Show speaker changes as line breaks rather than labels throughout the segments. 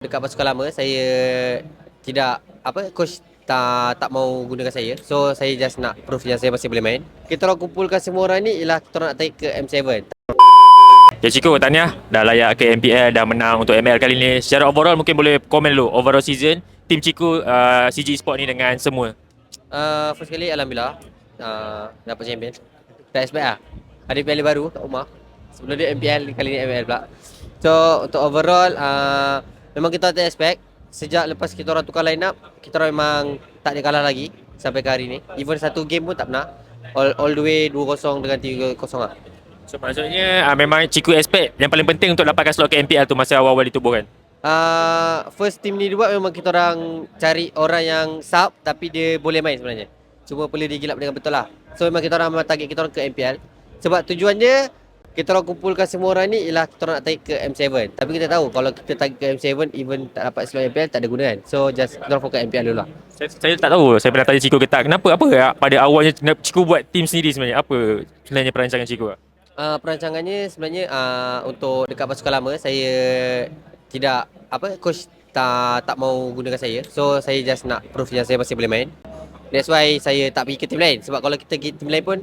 Dekat pasukan lama saya tidak apa coach tak tak mau gunakan saya. So saya just nak proof yang saya masih boleh main. Kita orang kumpulkan semua orang ni ialah kita orang nak tarik ke M7.
Ya Ciko, tahniah dah layak ke MPL dah menang untuk ML kali ni. Secara overall mungkin boleh komen dulu overall season tim Ciko uh, CG Sport ni dengan semua.
Uh, first kali alhamdulillah uh, dapat champion. Tak expect lah. Ada player baru kat rumah. Sebelum dia MPL kali ni MPL pula. So untuk overall uh, memang kita tak expect sejak lepas kita orang tukar line up kita orang memang tak ada kalah lagi sampai ke hari ni. Even satu game pun tak pernah. All, all the way 2-0 dengan 3-0 lah.
So maksudnya uh, memang Ciko expect yang paling penting untuk dapatkan slot ke MPL tu masa awal-awal ditubuhkan.
Uh, first team ni dibuat memang kita orang cari orang yang sub tapi dia boleh main sebenarnya. Cuma perlu digilap dengan betul lah. So memang kita orang memang target kita orang ke MPL. Sebab tujuan dia kita orang kumpulkan semua orang ni ialah kita orang nak tarik ke M7. Tapi kita tahu kalau kita tarik ke M7 even tak dapat slot MPL tak ada guna kan. So just kita orang fokus MPL dulu lah.
Saya, saya tak tahu, saya pernah tanya Ciko ke tak. Kenapa apa ya, pada awalnya Ciko buat tim sendiri sebenarnya? Apa sebenarnya perancangan Ciko?
Uh, perancangannya sebenarnya uh, untuk dekat pasukan lama saya tidak apa coach tak tak mau gunakan saya. So saya just nak proof yang saya masih boleh main. That's why saya tak pergi ke tim lain sebab kalau kita pergi tim lain pun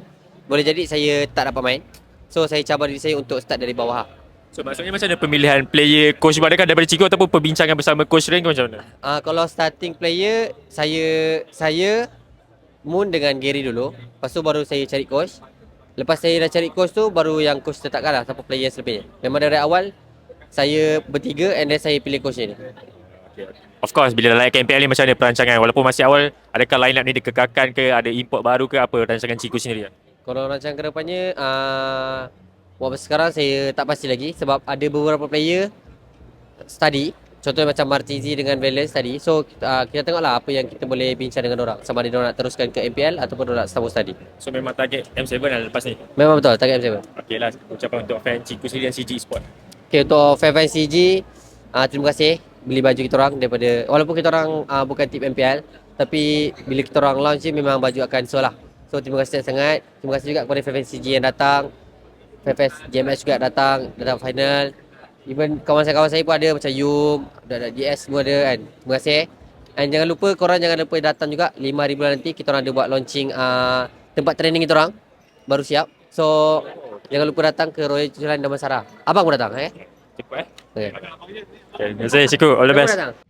boleh jadi saya tak dapat main. So saya cabar diri saya untuk start dari bawah. lah.
So maksudnya macam mana pemilihan player coach adakah daripada Ciko ataupun perbincangan bersama coach Ren ke macam mana?
Uh, kalau starting player saya saya Moon dengan Gary dulu. Lepas tu baru saya cari coach. Lepas saya dah cari coach tu baru yang coach tetapkan lah siapa player selebihnya. Memang dari awal saya bertiga and then saya pilih coach ni.
Of course bila dah layak MPL ni macam mana perancangan walaupun masih awal adakah line up ni dikekalkan ke ada import baru ke apa rancangan Ciko sendiri?
Kalau rancangan ke depannya uh, Buat sekarang saya tak pasti lagi Sebab ada beberapa player Study. Contohnya macam Martizi dengan Valence tadi. So uh, kita tengoklah apa yang kita boleh bincang dengan orang. Sama ada diorang nak teruskan ke MPL Ataupun diorang nak sambung study.
So memang target M7 lah lepas ni.
Memang betul target M7
Okey lah ucapan untuk fan Ciko sendiri dan CG Sport.
Okay untuk fan-fan CG uh, Terima kasih. Beli baju kita orang daripada Walaupun kita orang uh, bukan tip MPL Tapi bila kita orang launch ni memang baju akan so lah So terima kasih sangat. Terima kasih juga kepada fan-fan CG yang datang. Fan-fan JMS juga datang. Datang final. Even kawan-kawan saya pun ada. Macam Yum Ada DS semua ada kan. Terima kasih And jangan lupa korang jangan lupa datang juga 5 hari bulan nanti. Kita orang ada buat launching uh, Tempat training kita orang. Baru siap. So Jangan lupa datang ke Royal Julan Damansara. Abang pun datang eh.
Cepat eh.
Okay.
Okay, terima kasih Ciko. All the best.